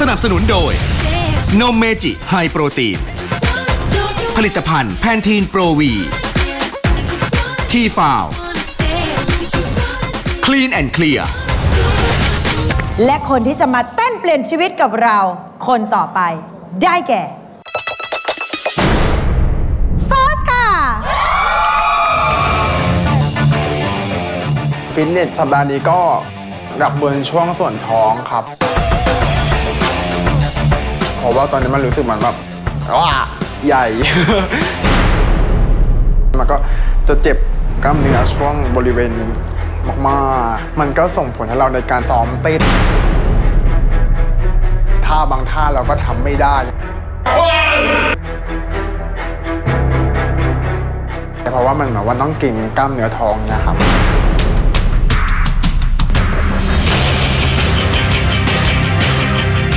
สนับสนุนโดย นมเมจิไฮโปรตีน ผลิตภัณฑ์แพนทีนโปรวีทีฟาวคลีนแอนด์เคลียร์และคนที่จะมาเต้นเปลี่ยนชีวิตกับเรา คนต่อไป ได้แก่ฟอสค่ะ ฟิตเนสสัปดาห์นี้ก็ดับบนช่วงส่วนท้องครับเพ ราะว่าตอนนี้มันรู้สึกเหมือนแบบว้าใหญ่ มันก็จะเจ็บกล้ามเนื้อช่วงบริเวณนี้มากๆ มันก็ส่งผลให้เราในการซ้อมเต้นท่าบางท่าเราก็ทำไม่ได้เพราะว่ามันเหมือนว่าต้องเก่งกล้ามเนื้อท้องเนะครับ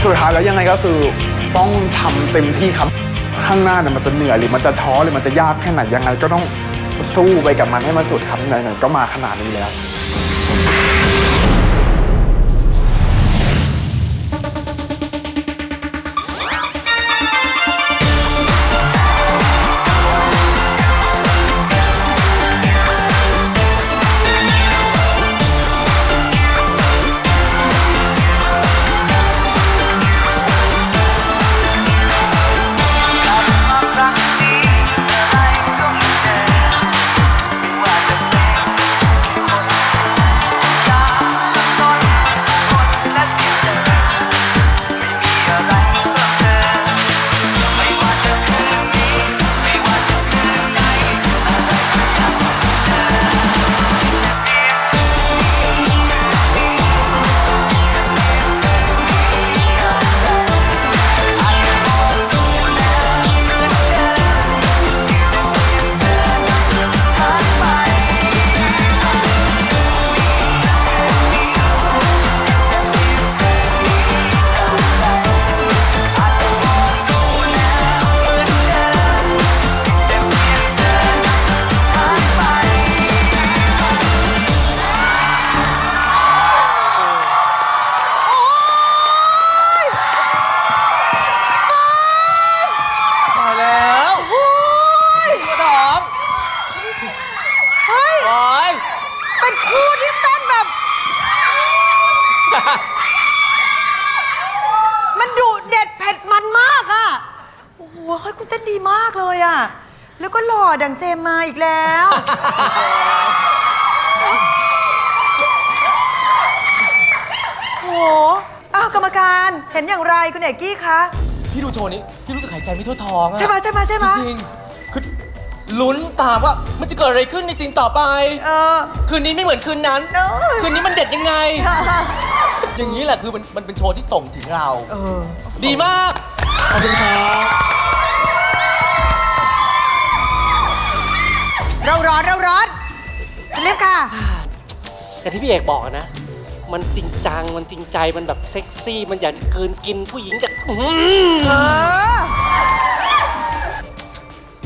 สุดท้ายแล้วยังไงก็คือ ต้องทำเต็มที่ครับ ข้างหน้าเนี่ยมันจะเหนื่อยหรือมันจะท้อหรือมันจะยากแค่ไหนยังไงก็ต้องสู้ไปกับมันให้มันสุดครับไหนๆก็มาขนาดนี้แล้ว อดังเจมมาอีกแล้วโอ้โหอ้าวกรรมการเห็นอย่างไรคุณเอกกี้คะ พี่ดูโชว์นี้ พี่รู้สึกหายใจไม่ทั่วท้องอะใช่ไหมใช่ไหมใช่ไหมจริงๆคือลุ้นตามว่ามันจะเกิดอะไรขึ้นในซีนต่อไป เออ คืนนี้ไม่เหมือนคืนนั้น เออ คืนนี้มันเด็ดยังไง อย่างนี้แหละคือมันมันเป็นโชว์ที่ส่งถึงเรา เออ ดีมาก ขอบคุณครับ เราร้อนเราร้อนคุณเล็บค่ะ แต่ที่พี่เอกบอกอะนะ มันจริงจัง มันจริงใจ มันแบบเซ็กซี่ มันอยากจะเกินกินผู้หญิงจากอื้อหือเออ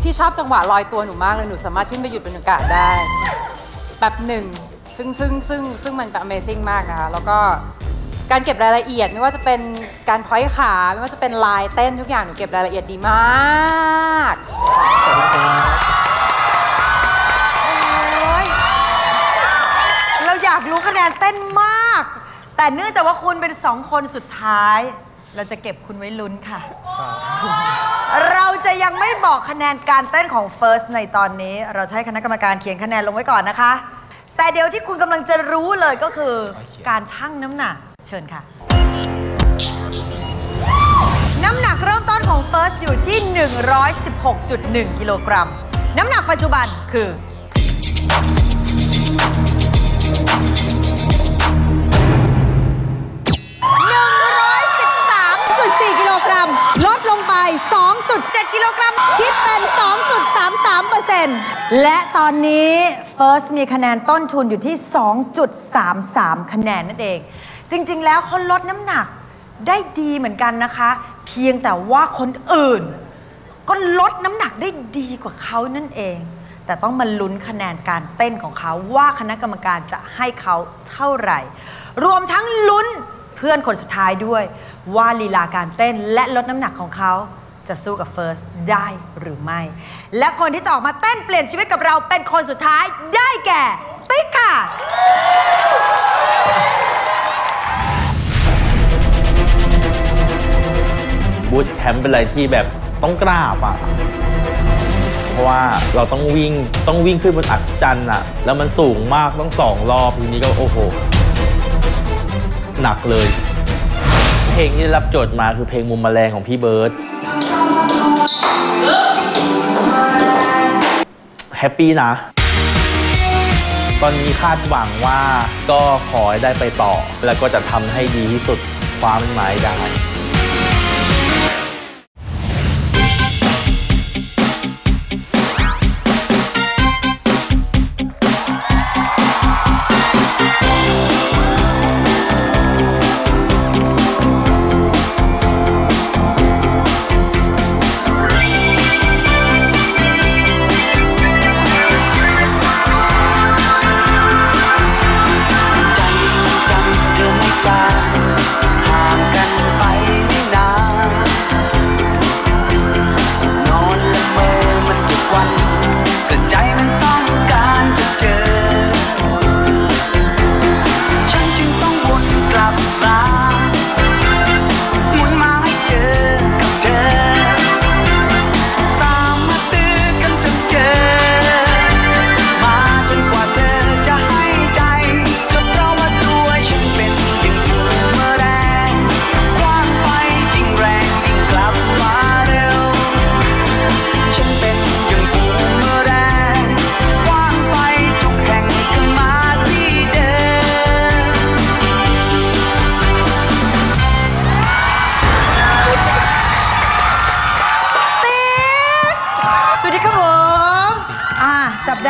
พี่ชอบจังหวะลอยตัวหนูมากเลย หนูสามารถขึ้นไปหยุดบนอากาศได้แบบหนึ่ง ซึ่งซึ่งซึ่งซึ่งมันแบบ Amazing มากนะคะ แล้วก็การเก็บรายละเอียดไม่ว่าจะเป็นการพอยขา ไม่ว่าจะเป็นลายเต้นทุกอย่างหนูเก็บรายละเอียดดีมาก คะแนนเต้นมาก แต่เนื่องจากว่าคุณเป็นสองคนสุดท้าย เราจะเก็บคุณไว้ลุ้นค่ะ เราจะยังไม่บอกคะแนนการเต้นของ First ในตอนนี้ เราจะให้คณะกรรมการเขียนคะแนนลงไว้ก่อนนะคะ แต่เดี๋ยวที่คุณกำลังจะรู้เลยก็คือการชั่งน้ำหนัก เชิญค่ะ น้ำหนักเริ่มต้นของ First อยู่ที่ 116.1 กิโลกรัม น้ำหนักปัจจุบันคือ 113.4 กิโลกรัม ลดลงไป 2.7 กิโลกรัม คิดเป็น 2.33%และตอนนี้ First มีคะแนนต้นทุนอยู่ที่ 2.33 คะแนนนั่นเอง จริง ๆ แล้วเขาลดน้ำหนักได้ดีเหมือนกันนะคะ เพียงแต่ว่าคนอื่น ก็ลดน้ำหนักได้ดีกว่าเขานั่นเอง แต่ต้องมาลุ้นคะแนนการเต้นของเขาว่าคณะกรรมการจะให้เขาเท่าไหร่ รวมทั้งลุ้นเพื่อนคนสุดท้ายด้วย ว่าลีลาการเต้นและลดน้ำหนักของเขาจะสู้กับเฟิร์สได้หรือไม่ และคนที่จะออกมาเต้นเปลี่ยนชีวิตกับเราเป็นคนสุดท้ายได้แก่ ติ๊กค่ะ บูสแคมป์เป็นอะไรที่แบบต้องกราบอะ เพราะว่าเราต้องวิ่งต้องวิ่งขึ้นบนอัศจรรย์อะ แล้วมันสูงมากต้องสองรอบทีนี้ก็โอ้โห หนักเลย เพลงที่ได้รับโจทย์มาคือเพลงมุมแมลงของพี่เบิร์ตแฮปปี้นะ ตอนนี้คาดหวังว่าก็ขอให้ได้ไปต่อ แล้วก็จะทำให้ดีที่สุดคว้ามันไม้ได้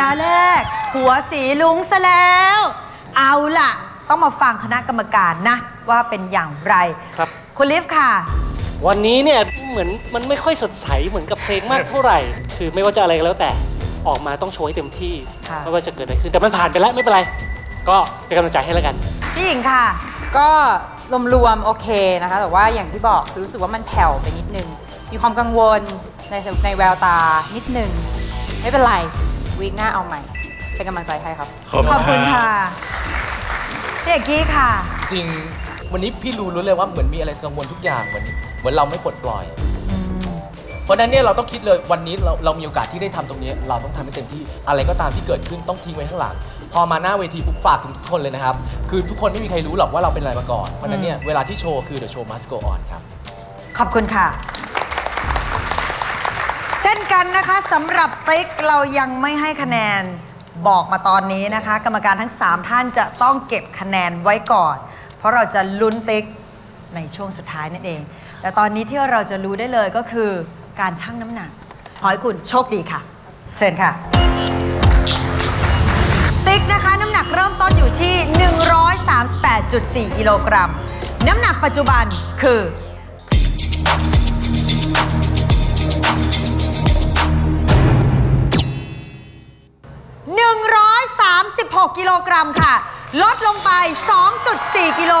ดาห์แรก หัวสีลุงซะแล้ว เอาล่ะ ต้องมาฟังคณะกรรมการนะ ว่าเป็นอย่างไรครับ คุณลิฟค่ะ วันนี้เนี่ยเหมือนมันไม่ค่อยสดใสเหมือนกับเพลงมากเท่าไหร่ คือไม่ว่าจะอะไรก็แล้วแต่ออกมาต้องโชว์ให้เต็มที่ค่ะ ไม่ว่าจะเกิดอะไรขึ้นแต่มันผ่านไปแล้วไม่เป็นไร ก็เป็นกำลังใจให้แล้วกัน พี่หญิงค่ะ ก็รวมๆโอเคนะคะ แต่ว่าอย่างที่บอกคือรู้สึกว่ามันแผ่วไปนิดนึง มีความกังวลในในแววตานิดนึง ไม่เป็นไร วีคหน้าเอาใหม่ เป็นกำลังใจให้ครับ ขอบคุณค่ะพี่เอกกี้ค่ะ จริง วันนี้พี่รู้รู้เลยว่าเหมือนมีอะไรกังวลทุกอย่างเหมือนเหมือนเราไม่ปลดปล่อย เพราะฉะนั้นเนี่ยเราต้องคิดเลยวันนี้เราเรามีโอกาสที่ได้ทำตรงนี้ เราต้องทำให้เต็มที่อะไรก็ตามที่เกิดขึ้นต้องทิ้งไว้ข้างหลัง พอมาหน้าเวทีปุ๊บฝากถึงทุกคนเลยนะครับ คือทุกคนไม่มีใครรู้หรอกว่าเราเป็นอะไรมาก่อนเพราะฉะนั้นเนี่ยเวลาที่โชว์คือ the show must go on ครับ ขอบคุณค่ะเช่น กันนะคะสำหรับติ๊กเรายังไม่ให้คะแนนบอกมาตอนนี้นะคะ กรรมการทั้ง 3 ท่านจะต้องเก็บคะแนนไว้ก่อน เพราะเราจะลุ้นติ๊กในช่วงสุดท้ายนั่นเอง แต่ตอนนี้ที่เราจะรู้ได้เลยก็คือการชั่งน้ำหนักขอให้คุณโชคดีค่ะ เชิญค่ะ ติ๊กนะคะน้ำหนักเริ่มต้นอยู่ที่ 138.4 กิโลกรัม น้ำหนักปัจจุบันคือ 16 กิโลกรัมค่ะ ลดลงไป 2.4 กิโล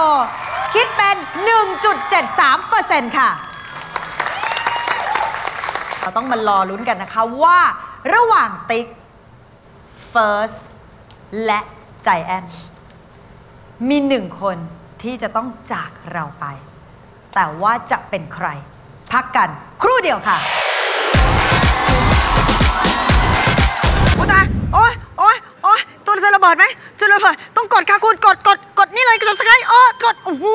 คิดเป็น 1.73%ค่ะ เราต้องมารอลุ้นกันนะคะว่าระหว่างติ๊ก First และใจแอนมีหนึ่งคนที่จะต้องจากเราไป แต่ว่าจะเป็นใคร พักกันครู่เดียวค่ะ จะระเบิดไหมจะระเบิดต้องกดค่ะคุณกดกดกดนี่เลยกด subscribe เออกดโอ้โห